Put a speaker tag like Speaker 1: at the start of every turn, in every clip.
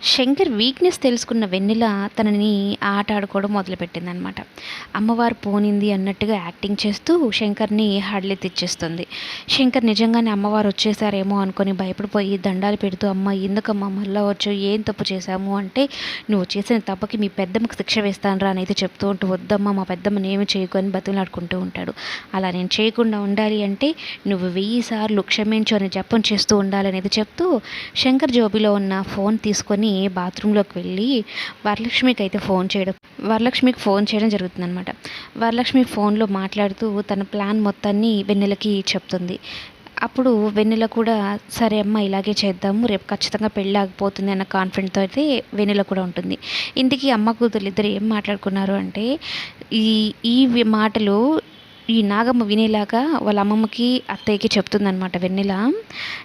Speaker 1: Shankar weakness తెలుసుకున్న వెన్నెల తనని ఆట ఆడుకోవడం మొదలుపెట్టిందనమాట అమ్మవారు పోనింది అన్నట్టుగా యాక్టింగ్ చేస్తూ శంకర్ని హడలి తెచ్చేస్తుంది శంకర్ నిజంగానే అమ్మవారు వచ్చేసారేమో అనుకొని భయపడిపోయి దండాలు పెడుతూ అమ్మ ఎందుకమ్మా మళ్ళీ వచ్చు ఏం తప్పు చేశాము? అంటే నువ్వు చేసిన తప్పకి మీ పెద్దమ్మకి శిక్ష వేస్తానరా అనేది చెప్తూ ఉంటూ వద్దమ్మా మా పెద్దమ్మని ఏమి చేయకొని బతులాడుకుంటూ ఉంటాడు. అలా నేను చేయకుండా ఉండాలి అంటే నువ్వు వెయ్యి సార్లు క్షమించు అని జపం చేస్తూ ఉండాలనేది చెప్తూ శంకర్ జోబిలో ఉన్న ఫోన్ తీసుకొని బాత్రూంలోకి వెళ్ళి వరలక్ష్మికి అయితే ఫోన్ చేయడం వరలక్ష్మికి ఫోన్ చేయడం జరుగుతుందనమాట వరలక్ష్మి ఫోన్లో మాట్లాడుతూ తన ప్లాన్ మొత్తాన్ని వెన్నెలకి చెప్తుంది. అప్పుడు వెన్నెల కూడా సరే అమ్మ ఇలాగే చేద్దాము రేపు ఖచ్చితంగా పెళ్ళి ఆగిపోతుంది అన్న కాన్ఫిడెంట్తో అయితే వెన్నెల కూడా ఉంటుంది. ఇంతకీ అమ్మ కూతురు ఇద్దరు ఏం మాట్లాడుకున్నారు అంటే ఈ ఈ మాటలు ఈ నాగమ్మ వినేలాగా వాళ్ళ అమ్మమ్మకి అత్తయ్యకి చెప్తుందనమాట వెన్నెల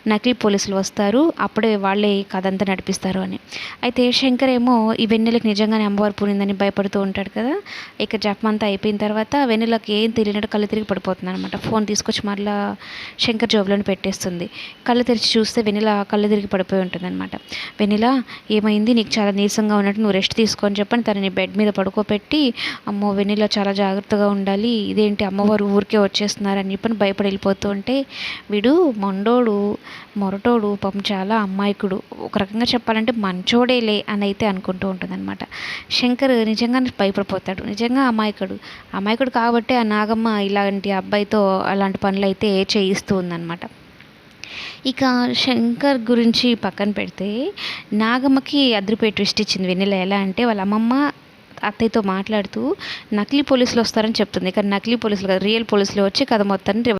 Speaker 1: నకిలీ పోలీసులు వస్తారు అప్పుడే వాళ్ళే కథంతా కథ అంతా నడిపిస్తారు అని. అయితే శంకర్ ఏమో ఈ వెన్నెలకి నిజంగానే అమ్మవారు పూనిందని భయపడుతూ ఉంటాడు కదా ఇక జపమంతా అంతా అయిపోయిన తర్వాత వెన్నెలకి ఏం తెలియనట్టు కళ్ళు తిరిగి పడిపోతుంది అనమాట ఫోన్ తీసుకొచ్చి మళ్ళా శంకర్ జోబులోని పెట్టేస్తుంది. కళ్ళు తెరిచి చూస్తే వెన్నెల కళ్ళు తిరిగి పడిపోయి ఉంటుందన్నమాట. వెన్నెల ఏమైంది? నీకు చాలా నీరసంగా ఉన్నట్టు నువ్వు రెస్ట్ తీసుకొని చెప్పని తనని బెడ్ మీద పడుకోబెట్టి అమ్మో వెన్నెల చాలా జాగ్రత్తగా ఉండాలి ఇదేంటి అమ్మవారు ఊరికే వచ్చేస్తున్నారని చెప్పని భయపడి వెళ్ళిపోతూ ఉంటే వీడు మొండోడు మొరటోడు పాపం చాలా అమ్మాయికుడు. ఒక రకంగా చెప్పాలంటే మంచోడేలే అని అయితే అనుకుంటూ ఉంటుందన్నమాట. శంకర్ నిజంగా భయపడిపోతాడు. నిజంగా అమాయకుడు అమాయకుడు కాబట్టి ఆ నాగమ్మ ఇలాంటి అబ్బాయితో అలాంటి పనులు అయితే చేయిస్తూ ఉందన్నమాట. ఇక శంకర్ గురించి పక్కన పెడితే నాగమ్మకి అదిరిపోయి ట్విస్ట్ ఇచ్చింది వెన్నెల ఎలా అంటే వాళ్ళ అమ్మమ్మ అత్తయ్యతో మాట్లాడుతూ నకిలీ పోలీసులు వస్తారని చెప్తుంది. కానీ నకిలీ పోలీసులు కాదు రియల్ పోలీసులు వచ్చి కథ మొత్తాన్ని